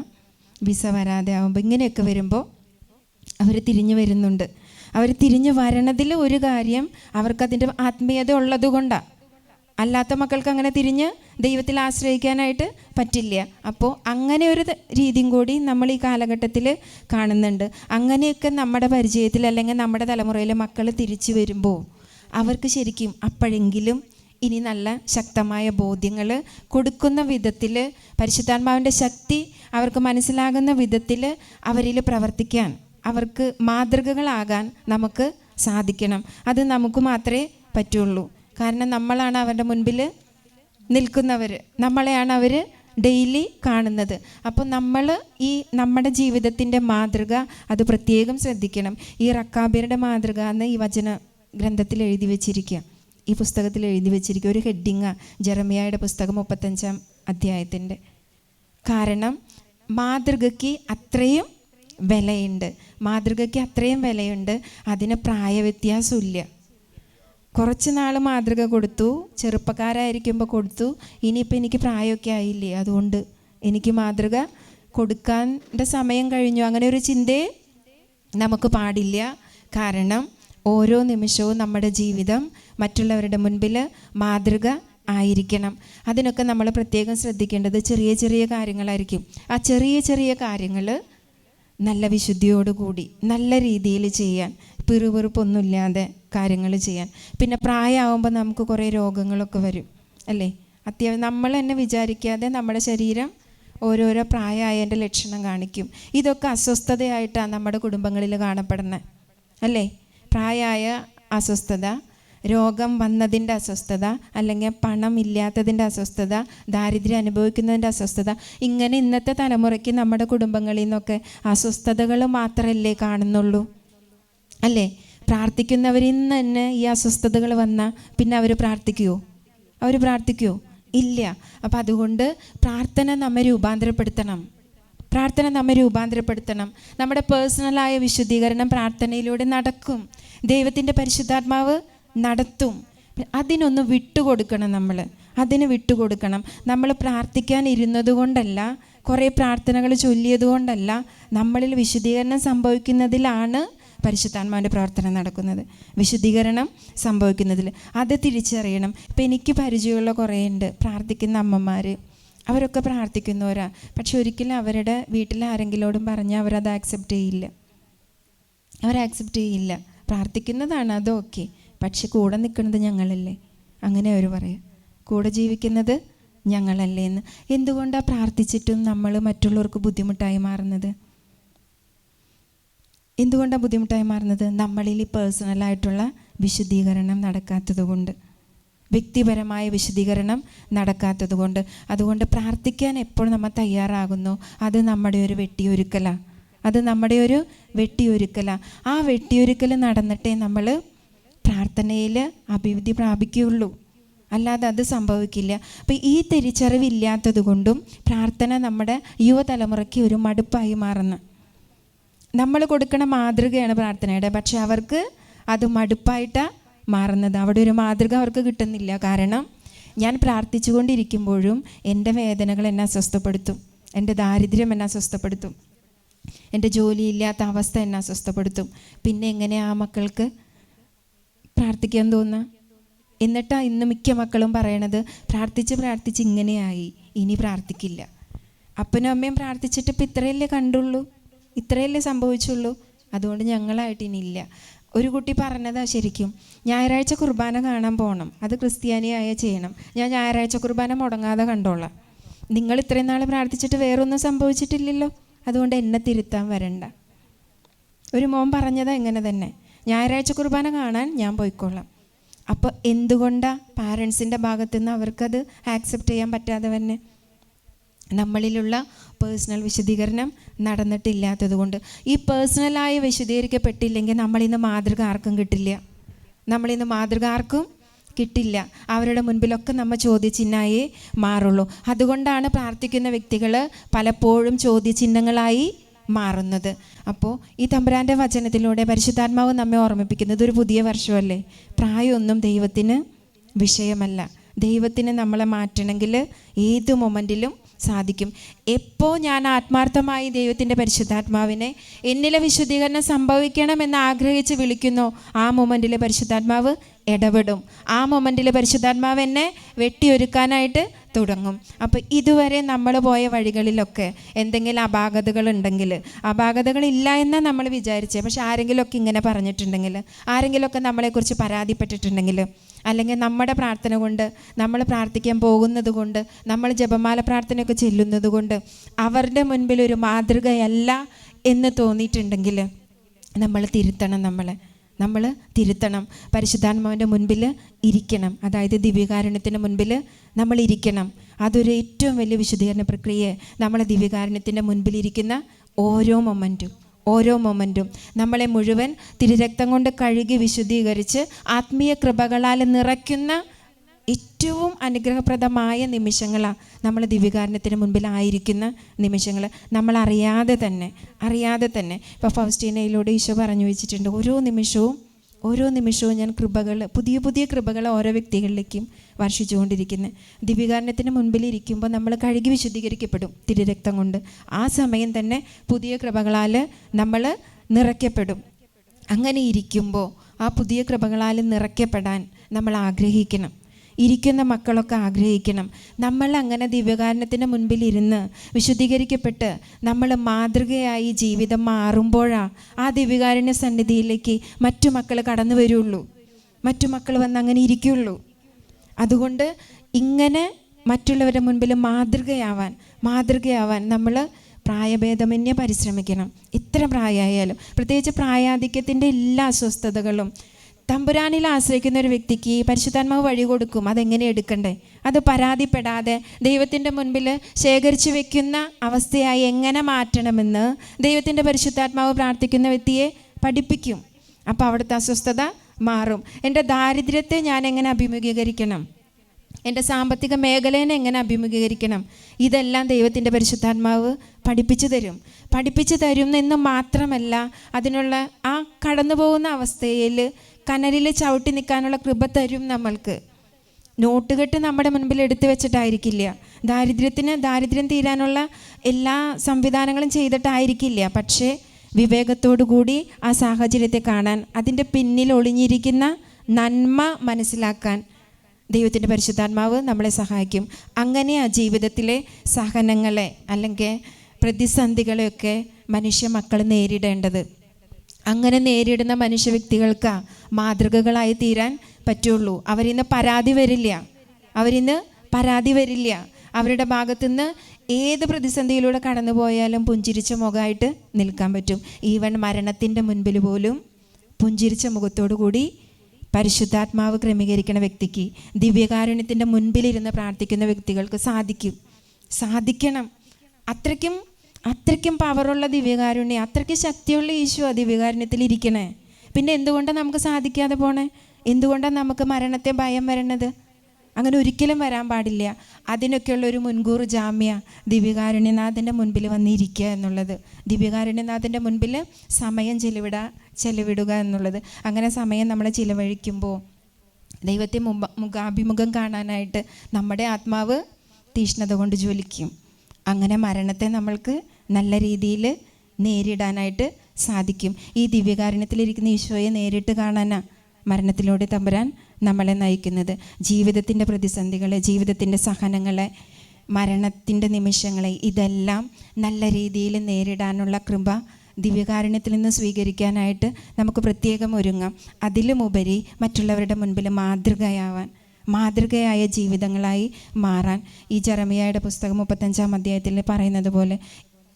വിസ വരാതെ ആകുമ്പോൾ ഇങ്ങനെയൊക്കെ വരുമ്പോൾ അവർ തിരിഞ്ഞു വരുന്നുണ്ട്. അവർ തിരിഞ്ഞു വരണതിൽ ഒരു കാര്യം അവർക്കതിന്റെ ആത്മീയത ഉള്ളത് കൊണ്ടാണ് അല്ലാത്ത മക്കൾക്ക് അങ്ങനെ തിരിഞ്ഞ് ദൈവത്തിൽ ആശ്രയിക്കാനായിട്ട് പറ്റില്ല. അപ്പോൾ അങ്ങനെ ഒരു രീതിയും കൂടി നമ്മൾ ഈ കാലഘട്ടത്തിൽ കാണുന്നുണ്ട്. അങ്ങനെയൊക്കെ നമ്മുടെ പരിചയത്തിൽ അല്ലെങ്കിൽ നമ്മുടെ തലമുറയിലെ മക്കൾ തിരിച്ചു വരുമ്പോൾ അവർക്ക് ശരിക്കും അപ്പോഴെങ്കിലും ഇനി നല്ല ശക്തമായ ബോധ്യങ്ങൾ കൊടുക്കുന്ന വിധത്തിൽ പരിശുദ്ധാത്മാവിന്റെ ശക്തി അവർക്ക് മനസ്സിലാകുന്ന വിധത്തിൽ അവരിൽ പ്രവർത്തിക്കാൻ അവർക്ക് മാതൃകകളാകാൻ നമുക്ക് സാധിക്കണം. അത് നമുക്ക് മാത്രമേ പറ്റുള്ളൂ. കാരണം നമ്മളാണ് അവരുടെ മുൻപിൽ നിൽക്കുന്നവർ നമ്മളെയാണ് അവർ ഡെയിലി കാണുന്നത്. അപ്പോൾ നമ്മൾ ഈ നമ്മുടെ ജീവിതത്തിന്റെ മാതൃക അത് പ്രത്യേകം ശ്രദ്ധിക്കണം. ഈ റക്കാബിയുടെ മാതൃക എന്ന് ഈ വചന ഗ്രന്ഥത്തിൽ എഴുതി വെച്ചിരിക്കുക ഈ പുസ്തകത്തിൽ എഴുതി വെച്ചിരിക്കുക ഒരു ഹെഡിങ്ങാ ജെറമിയായുടെ പുസ്തകം മുപ്പത്തഞ്ചാം അധ്യായത്തിന്റെ കാരണം മാതൃകയ്ക്ക് അത്രയും വിലയുണ്ട്. മാതൃകയ്ക്ക് അത്രയും വിലയുണ്ട്. അതിന് പ്രായവ്യത്യാസമില്ല. കുറച്ച് നാൾ മാതൃക കൊടുത്തു ചെറുപ്പക്കാരായിരിക്കുമ്പോൾ കൊടുത്തു. ഇനിയിപ്പോൾ എനിക്ക് പ്രായമൊക്കെ ആയില്ലേ? അതുകൊണ്ട് എനിക്ക് മാതൃക കൊടുക്കാന്റെ സമയം കഴിഞ്ഞു. അങ്ങനെ ഒരു ചിന്തയെ നമുക്ക് പാടില്ല. കാരണം ഓരോ നിമിഷവും നമ്മുടെ ജീവിതം മറ്റുള്ളവരുടെ മുൻപിൽ മാതൃക ആയിരിക്കണം. അതിനൊക്കെ നമ്മൾ പ്രത്യേകം ശ്രദ്ധിക്കേണ്ടത് ചെറിയ ചെറിയ കാര്യങ്ങളായിരിക്കും. ആ ചെറിയ ചെറിയ കാര്യങ്ങൾ നല്ല വിശുദ്ധിയോടുകൂടി നല്ല രീതിയിൽ ചെയ്യാൻ പിറുപിറുപ്പൊന്നുമില്ലാതെ കാര്യങ്ങൾ ചെയ്യാൻ. പിന്നെ പ്രായമാകുമ്പോൾ നമുക്ക് കുറേ രോഗങ്ങളൊക്കെ വരും അല്ലേ? അത്യാവശ്യം നമ്മൾ തന്നെ വിചാരിക്കാതെ നമ്മുടെ ശരീരം ഓരോരോ പ്രായമായതിന്റെ ലക്ഷണം കാണിക്കും. ഇതൊക്കെ അസ്വസ്ഥതയായിട്ടാണ് നമ്മുടെ കുടുംബങ്ങളിൽ കാണപ്പെടുന്നത് അല്ലേ? പ്രായമായ അസ്വസ്ഥത രോഗം വന്നതിന്റെ അസ്വസ്ഥത അല്ലെങ്കിൽ പണം ഇല്ലാത്തതിന്റെ അസ്വസ്ഥത ദാരിദ്ര്യം അനുഭവിക്കുന്നതിന്റെ അസ്വസ്ഥത ഇങ്ങനെ ഇന്നത്തെ തലമുറയ്ക്ക് നമ്മുടെ കുടുംബങ്ങളിൽ നിന്നൊക്കെ അസ്വസ്ഥതകൾ മാത്രമല്ലേ കാണുന്നുള്ളൂ. അല്ലേ? പ്രാർത്ഥിക്കുന്നവരിൽ നിന്ന് തന്നെ ഈ അസ്വസ്ഥതകൾ വന്നാൽ പിന്നെ അവർ പ്രാർത്ഥിക്കുമോ അവർ പ്രാർത്ഥിക്കുമോ ഇല്ല. അപ്പം അതുകൊണ്ട് പ്രാർത്ഥന നമ്മെ രൂപാന്തരപ്പെടുത്തണം. പ്രാർത്ഥന നമ്മെ രൂപാന്തരപ്പെടുത്തണം. നമ്മുടെ പേഴ്സണലായ വിശുദ്ധീകരണം പ്രാർത്ഥനയിലൂടെ നടക്കും. ദൈവത്തിന്റെ പരിശുദ്ധാത്മാവ് നടത്തും. അതിനൊന്ന് വിട്ടുകൊടുക്കണം നമ്മൾ അതിന് വിട്ടുകൊടുക്കണം. നമ്മൾ പ്രാർത്ഥിക്കാൻ ഇരുന്നത് കൊണ്ടല്ല കുറേ പ്രാർത്ഥനകൾ ചൊല്ലിയത് കൊണ്ടല്ല നമ്മളിൽ വിശുദ്ധീകരണം സംഭവിക്കുന്നതിലാണ് പരിശുദ്ധാത്മാവിന്റെ പ്രവർത്തനം നടക്കുന്നത്. വിശുദ്ധീകരണം സംഭവിക്കുന്നതിൽ. അത് തിരിച്ചറിയണം. ഇപ്പം എനിക്ക് പരിചയമുള്ള കുറേ ഉണ്ട്. പ്രാർത്ഥിക്കുന്ന അമ്മമാർ അവരൊക്കെ പ്രാർത്ഥിക്കുന്നവരാ. പക്ഷെ ഒരിക്കലും അവരുടെ വീട്ടിൽ ആരെങ്കിലോടും പറഞ്ഞാൽ അവരത് ആക്സെപ്റ്റ് ചെയ്യില്ല. അവർ ആക്സെപ്റ്റ് ചെയ്യില്ല. പ്രാർത്ഥിക്കുന്നതാണ് അത് ഓക്കെ പക്ഷെ കൂടെ നിൽക്കുന്നത് ഞങ്ങളല്ലേ? അങ്ങനെ അവർ പറയാം. കൂടെ ജീവിക്കുന്നത് ഞങ്ങളല്ലേ എന്ന്. എന്തുകൊണ്ടാണ് പ്രാർത്ഥിച്ചിട്ടും നമ്മൾ മറ്റുള്ളവർക്ക് ബുദ്ധിമുട്ടായി മാറുന്നത്? എന്തുകൊണ്ടാണ് ബുദ്ധിമുട്ടായി മാറുന്നത്? നമ്മളിൽ പേഴ്സണലായിട്ടുള്ള വിശുദ്ധീകരണം നടക്കാത്തതുകൊണ്ട് വ്യക്തിപരമായ വിശുദ്ധീകരണം നടക്കാത്തതുകൊണ്ട് അതുകൊണ്ട് പ്രാർത്ഥിക്കാൻ എപ്പോൾ നമ്മൾ തയ്യാറാകുന്നു? അത് നമ്മുടെ ഒരു വെട്ടിയൊരുക്കലാണ് അത് നമ്മുടെ ഒരു വെട്ടിയൊരുക്കലാണ് ആ വെട്ടിയൊരുക്കൽ നടന്നിട്ടേ നമ്മൾ പ്രാർത്ഥനയിൽ അഭിവൃദ്ധി പ്രാപിക്കുകയുള്ളൂ. അല്ലാതെ അത് സംഭവിക്കില്ല. അപ്പോൾ ഈ തിരിച്ചറിവില്ലാത്തത് കൊണ്ടും പ്രാർത്ഥന നമ്മുടെ യുവതലമുറയ്ക്ക് ഒരു മടുപ്പായി മാറുന്നു. നമ്മൾ കൊടുക്കുന്ന മാതൃകയാണ് പ്രാർത്ഥനയുടെ. പക്ഷെ അവർക്ക് അത് മടുപ്പായിട്ടാണ് മാറുന്നത്. അവിടെ ഒരു മാതൃക അവർക്ക് കിട്ടുന്നില്ല. കാരണം ഞാൻ പ്രാർത്ഥിച്ചുകൊണ്ടിരിക്കുമ്പോഴും എന്റെ വേദനകൾ എന്നെ അസ്വസ്ഥപ്പെടുത്തും. എന്റെ ദാരിദ്ര്യം എന്നെ അസ്വസ്ഥപ്പെടുത്തും. എന്റെ ജോലിയില്ലാത്ത അവസ്ഥ എന്നെ അസ്വസ്ഥപ്പെടുത്തും. പിന്നെ എങ്ങനെ ആ മക്കൾക്ക് പ്രാർത്ഥിക്കാൻ തോന്നുക എന്നിട്ടാ ഇന്ന് മിക്ക മക്കളും പറയണത് പ്രാർത്ഥിച്ച് പ്രാർത്ഥിച്ച് ഇങ്ങനെയായി ഇനി പ്രാർത്ഥിക്കില്ല. അപ്പനും അമ്മയും പ്രാർത്ഥിച്ചിട്ട് ഇപ്പം ഇത്രയല്ലേ കണ്ടുള്ളൂ? ഇത്രയല്ലേ സംഭവിച്ചുള്ളൂ? അതുകൊണ്ട് ഞങ്ങളായിട്ട് ഇല്ല. ഒരു കുട്ടി പറഞ്ഞതാ ശരിക്കും ഞായറാഴ്ച കുർബാന കാണാൻ പോകണം അത് ക്രിസ്ത്യാനിയായ ചെയ്യണം. ഞാൻ ഞായറാഴ്ച കുർബാന മുടങ്ങാതെ കണ്ടോളാം. നിങ്ങൾ ഇത്രയും നാൾ പ്രാർത്ഥിച്ചിട്ട് വേറൊന്നും സംഭവിച്ചിട്ടില്ലല്ലോ? അതുകൊണ്ട് എന്നെ തിരുത്താൻ വരണ്ട. ഒരു മോൻ പറഞ്ഞതാ ഇങ്ങനെ തന്നെ ഞായറാഴ്ച കുർബാന കാണാൻ ഞാൻ പോയിക്കൊള്ളാം. അപ്പോൾ എന്തുകൊണ്ടാണ് പാരൻസിന്റെ ഭാഗത്തുനിന്ന് അവർക്കത് ആക്സെപ്റ്റ് ചെയ്യാൻ പറ്റാതെ തന്നെ നമ്മളിലുള്ള പേഴ്സണൽ വിശദീകരണം നടന്നിട്ടില്ലാത്തത് കൊണ്ട്. ഈ പേഴ്സണലായി വിശദീകരിക്കപ്പെട്ടില്ലെങ്കിൽ നമ്മളിന്ന് മാതൃക ആർക്കും കിട്ടില്ല. നമ്മളിന്ന് മാതൃക ആർക്കും കിട്ടില്ല. അവരുടെ മുൻപിലൊക്കെ നമ്മൾ ചോദ്യചിഹ്നമായി മാറുള്ളൂ. അതുകൊണ്ടാണ് പ്രാർത്ഥിക്കുന്ന വ്യക്തികൾ പലപ്പോഴും ചോദ്യചിഹ്നങ്ങളായി മാറുന്നത്. അപ്പോൾ ഈ തമ്പുരാന്റെ വചനത്തിലൂടെ പരിശുദ്ധാത്മാവ് നമ്മെ ഓർമ്മിപ്പിക്കുന്നത് ഒരു പുതിയ വർഷമല്ലേ? പ്രായമൊന്നും ദൈവത്തിന് വിഷയമല്ല. ദൈവത്തിന് നമ്മളെ മാറ്റണമെങ്കിൽ ഏത് മൊമെന്റിലും സാധിക്കും. എപ്പോൾ ഞാൻ ആത്മാർത്ഥമായി ദൈവത്തിന്റെ പരിശുദ്ധാത്മാവിനെ എന്നിലെ വിശുദ്ധീകരണം സംഭവിക്കണമെന്ന് ആഗ്രഹിച്ച് വിളിക്കുന്നോ ആ മൊമെന്റിൽ പരിശുദ്ധാത്മാവ് ഇടപെടും. ആ മൊമെന്റിൽ പരിശുദ്ധാത്മാവ് എന്നെ വെട്ടിയൊരുക്കാനായിട്ട് തുടങ്ങും. അപ്പോൾ ഇതുവരെ നമ്മൾ പോയ വഴികളിലൊക്കെ എന്തെങ്കിലും അപാകതകൾ ഉണ്ടെങ്കിൽ അപാകതകളില്ല എന്നാണ് നമ്മൾ വിചാരിച്ചേ. പക്ഷെ ആരെങ്കിലുമൊക്കെ ഇങ്ങനെ പറഞ്ഞിട്ടുണ്ടെങ്കിൽ ആരെങ്കിലുമൊക്കെ നമ്മളെക്കുറിച്ച് പരാതിപ്പെട്ടിട്ടുണ്ടെങ്കിൽ അല്ലെങ്കിൽ നമ്മുടെ പ്രാർത്ഥന കൊണ്ട് നമ്മൾ പ്രാർത്ഥിക്കാൻ പോകുന്നത് കൊണ്ട് നമ്മൾ ജപമാല പ്രാർത്ഥനയൊക്കെ ചെല്ലുന്നത് കൊണ്ട് അവരുടെ മുൻപിൽ ഒരു മാതൃകയല്ല എന്ന് തോന്നിയിട്ടുണ്ടെങ്കിൽ നമ്മൾ തിരുത്തണം നമ്മളെ. നമ്മൾ തിരുത്തണം. പരിശുദ്ധാത്മാവിന്റെ മുൻപിൽ ഇരിക്കണം. അതായത് ദിവ്യകാരുണ്യത്തിന്റെ മുൻപിൽ നമ്മൾ ഇരിക്കണം. അതൊരു ഏറ്റവും വലിയ വിശുദ്ധീകരണ പ്രക്രിയ നമ്മളെ ദിവ്യകാരുണ്യത്തിന്റെ മുൻപിലിരിക്കുന്ന ഓരോ മൊമെന്റും ഓരോ മൊമെന്റും നമ്മളെ മുഴുവൻ തിരുരക്തം കൊണ്ട് കഴുകി വിശുദ്ധീകരിച്ച് ആത്മീയ കൃപകളാൽ നിറയ്ക്കുന്ന ഏറ്റവും അനുഗ്രഹപ്രദമായ നിമിഷങ്ങളാണ് നമ്മൾ ദിവ്യകാരണത്തിന് മുൻപിലായിരിക്കുന്ന നിമിഷങ്ങൾ നമ്മൾ അറിയാതെ തന്നെ അറിയാതെ തന്നെ ഇപ്പോൾ ഫൗസ്റ്റീനയിലൂടെ ഈശോ പറഞ്ഞു വെച്ചിട്ടുണ്ട് ഓരോ നിമിഷവും ഓരോ നിമിഷവും ഞാൻ കൃപകൾ പുതിയ പുതിയ കൃപകൾ ഓരോ വ്യക്തികളിലേക്കും വർഷിച്ചുകൊണ്ടിരിക്കുന്നത് ദിവ്യകാരണത്തിന് മുൻപിലിരിക്കുമ്പോൾ നമ്മൾ കഴുകി വിശുദ്ധീകരിക്കപ്പെടും തിരുരക്തം കൊണ്ട്. ആ സമയം തന്നെ പുതിയ കൃപകളാൽ നമ്മൾ നിറയ്ക്കപ്പെടും. അങ്ങനെ ഇരിക്കുമ്പോൾ ആ പുതിയ കൃപകളാൽ നിറയ്ക്കപ്പെടാൻ നമ്മൾ ആഗ്രഹിക്കണം. ഇരിക്കുന്ന മക്കളൊക്കെ ആഗ്രഹിക്കണം. നമ്മൾ അങ്ങനെ ദിവ്യകാരണത്തിന് മുൻപിൽ ഇരുന്ന് വിശുദ്ധീകരിക്കപ്പെട്ട് നമ്മൾ മാതൃകയായി ജീവിതം മാറുമ്പോഴാണ് ആ ദിവ്യകാരുണ്യ സന്നിധിയിലേക്ക് മറ്റു മക്കൾ കടന്നു വരുള്ളൂ. മറ്റു മക്കൾ വന്ന് അങ്ങനെ ഇരിക്കുള്ളൂ. അതുകൊണ്ട് ഇങ്ങനെ മറ്റുള്ളവരുടെ മുൻപിൽ മാതൃകയാവാൻ മാതൃകയാവാൻ നമ്മൾ പ്രായഭേദമന്യേ പരിശ്രമിക്കണം. ഇത്ര പ്രായമായാലും പ്രത്യേകിച്ച് പ്രായാധിക്യത്തിന്റെ എല്ലാ അസ്വസ്ഥതകളും തമ്പുരാനിൽ ആശ്രയിക്കുന്ന ഒരു വ്യക്തിക്ക് പരിശുദ്ധാത്മാവ് വഴി കൊടുക്കും. അതെങ്ങനെ എടുക്കണ്ടേ? അത് പരാതിപ്പെടാതെ ദൈവത്തിന്റെ മുൻപിൽ ശേഖരിച്ചു വെക്കുന്ന അവസ്ഥയായി എങ്ങനെ മാറ്റണമെന്ന് ദൈവത്തിന്റെ പരിശുദ്ധാത്മാവ് പ്രാർത്ഥിക്കുന്ന വ്യക്തിയെ പഠിപ്പിക്കും. അപ്പോൾ അവിടുത്തെ അസ്വസ്ഥത മാറും. എന്റെ ദാരിദ്ര്യത്തെ ഞാൻ എങ്ങനെ അഭിമുഖീകരിക്കണം? എന്റെ സാമ്പത്തിക മേഖലയെ എങ്ങനെ അഭിമുഖീകരിക്കണം? ഇതെല്ലാം ദൈവത്തിന്റെ പരിശുദ്ധാത്മാവ് പഠിപ്പിച്ചു തരും. പഠിപ്പിച്ചു തരും മാത്രമല്ല അതിനുള്ള ആ കടന്നു പോകുന്ന അവസ്ഥയിൽ കനലിൽ ചവിട്ടി നിൽക്കാനുള്ള കൃപ തരും നമ്മൾക്ക്. നോട്ടുകെട്ട് നമ്മുടെ മുൻപിൽ എടുത്തു വെച്ചിട്ടായിരിക്കില്ല. ദാരിദ്ര്യത്തിന് ദാരിദ്ര്യം തീരാനുള്ള എല്ലാ സംവിധാനങ്ങളും ചെയ്തിട്ടായിരിക്കില്ല. പക്ഷേ കൂടി ആ സാഹചര്യത്തെ കാണാൻ അതിന്റെ പിന്നിൽ ഒളിഞ്ഞിരിക്കുന്ന നന്മ മനസ്സിലാക്കാൻ ദൈവത്തിന്റെ പരിശുദ്ധാത്മാവ് നമ്മളെ സഹായിക്കും. അങ്ങനെ ആ ജീവിതത്തിലെ സഹനങ്ങളെ അല്ലെങ്കിൽ പ്രതിസന്ധികളെയൊക്കെ മനുഷ്യ മക്കൾ നേരിടേണ്ടത്. അങ്ങനെ നേരിടുന്ന മനുഷ്യ വ്യക്തികൾക്ക് മാതൃകകളായി തീരാൻ പറ്റുള്ളൂ. അവരിന്ന് പരാതി വരില്ല. അവരിന്ന് പരാതി വരില്ല. അവരുടെ ഭാഗത്തുനിന്ന് ഏത് പ്രതിസന്ധിയിലൂടെ കടന്നു പോയാലും പുഞ്ചിരിച്ച മുഖമായിട്ട് നിൽക്കാൻ പറ്റും. ഈവൻ മരണത്തിന്റെ മുൻപിൽ പോലും പുഞ്ചിരിച്ച മുഖത്തോടു കൂടി പരിശുദ്ധാത്മാവ് ക്രമീകരിക്കുന്ന വ്യക്തിക്ക് ദിവ്യകാരുണ്യത്തിന്റെ മുൻപിലിരുന്ന് പ്രാർത്ഥിക്കുന്ന വ്യക്തികൾക്ക് സാധിക്കും. സാധിക്കണം. അത്രയ്ക്കും അത്രയ്ക്കും പവറുള്ള ദിവ്യകാരുണ്യം അത്രയ്ക്ക് ശക്തിയുള്ള ഈശോ ദിവ്യകാരുണ്യത്തിൽ ഇരിക്കണേ. പിന്നെ എന്തുകൊണ്ടാണ് നമുക്ക് സാധിക്കാതെ പോണേ? എന്തുകൊണ്ടാണ് നമുക്ക് മരണത്തെ ഭയം വരണത്? അങ്ങനെ ഒരിക്കലും വരാൻ പാടില്ല. അതിനൊക്കെയുള്ള ഒരു മുൻകൂർ ജാമ്യ ദിവ്യകാരുണ്യനാഥന്റെ മുൻപിൽ വന്നിരിക്കുക എന്നുള്ളത്. ദിവ്യകാരുണ്യനാഥന്റെ മുൻപിൽ സമയം ചെലവിട ചെലവിടുക എന്നുള്ളത്. അങ്ങനെ സമയം നമ്മൾ ചിലവഴിക്കുമ്പോൾ ദൈവത്തെ മുഖാഭിമുഖം കാണാനായിട്ട് നമ്മുടെ ആത്മാവ് തീഷ്ണത കൊണ്ട് ജ്വലിക്കും. അങ്ങനെ മരണത്തെ നമ്മൾക്ക് നല്ല രീതിയിൽ നേരിടാനായിട്ട് സാധിക്കും. ഈ ദിവ്യകാരുണ്യത്തിലിരിക്കുന്ന ഈശോയെ നേരിട്ട് കാണാനാ മരണത്തിലൂടെ തമ്പുരാൻ നമ്മളെ നയിക്കുന്നത്. ജീവിതത്തിന്റെ പ്രതിസന്ധികളെ ജീവിതത്തിന്റെ സഹനങ്ങളെ മരണത്തിന്റെ നിമിഷങ്ങളെ ഇതെല്ലാം നല്ല രീതിയിൽ നേരിടാനുള്ള കൃപ ദിവ്യകാരുണ്യത്തിൽ നിന്ന് സ്വീകരിക്കാനായിട്ട് നമുക്ക് പ്രത്യേകം ഒരുങ്ങാം. അതിലുമുപരി മറ്റുള്ളവരുടെ മുൻപിൽ മാതൃകയാവാൻ മാതൃകയായ ജീവിതങ്ങളായി മാറാൻ ഈ ജറമിയായുടെ പുസ്തകം മുപ്പത്തഞ്ചാം അധ്യായത്തിൽ പറയുന്നത് പോലെ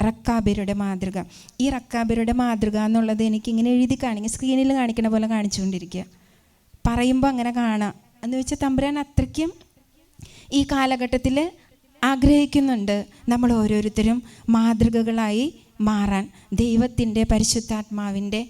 റക്കാബിരുടെ മാതൃക. ഈ റക്കാബിരുടെ മാതൃക എന്നുള്ളത് എനിക്കിങ്ങനെ എഴുതി കാണിക്കുക സ്ക്രീനിൽ കാണിക്കണ പോലെ കാണിച്ചുകൊണ്ടിരിക്കുക. പറയുമ്പോൾ അങ്ങനെ കാണാം. എന്ന് വെച്ചാൽ തമ്പുരാൻ അത്രയ്ക്കും ഈ കാലഘട്ടത്തിൽ ആഗ്രഹിക്കുന്നുണ്ട് നമ്മൾ ഓരോരുത്തരും മാതൃകകളായി മാറാൻ. ദൈവത്തിന്റെ പരിശുദ്ധാത്മാവിന്റെ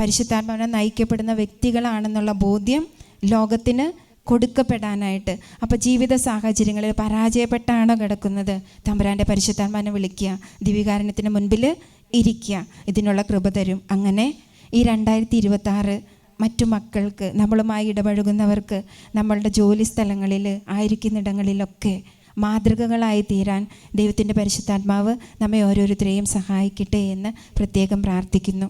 പരിശുദ്ധാത്മാവിനെ നയിക്കപ്പെടുന്ന വ്യക്തികളാണെന്നുള്ള ബോധ്യം ലോകത്തിന് കൊടുക്കപ്പെടാനായിട്ട്. അപ്പോൾ ജീവിത സാഹചര്യങ്ങളിൽ പരാജയപ്പെട്ടാണോ കിടക്കുന്നത്? തമ്പുരാന്റെ പരിശുദ്ധാത്മാനെ വിളിക്കുക. ദിവികാരണത്തിന് മുൻപിൽ ഇരിക്കുക. ഇതിനുള്ള കൃപ തരും. അങ്ങനെ ഈ രണ്ടായിരത്തി ഇരുപത്തി മറ്റു മക്കൾക്ക് നമ്മളുമായി ഇടപഴകുന്നവർക്ക് നമ്മളുടെ ജോലി സ്ഥലങ്ങളിൽ ആയിരിക്കുന്നിടങ്ങളിലൊക്കെ മാതൃകകളായി തീരാൻ ദൈവത്തിന്റെ പരിശുദ്ധാത്മാവ് നമ്മെ ഓരോരുത്തരെയും സഹായിക്കട്ടെ എന്ന് പ്രത്യേകം പ്രാർത്ഥിക്കുന്നു.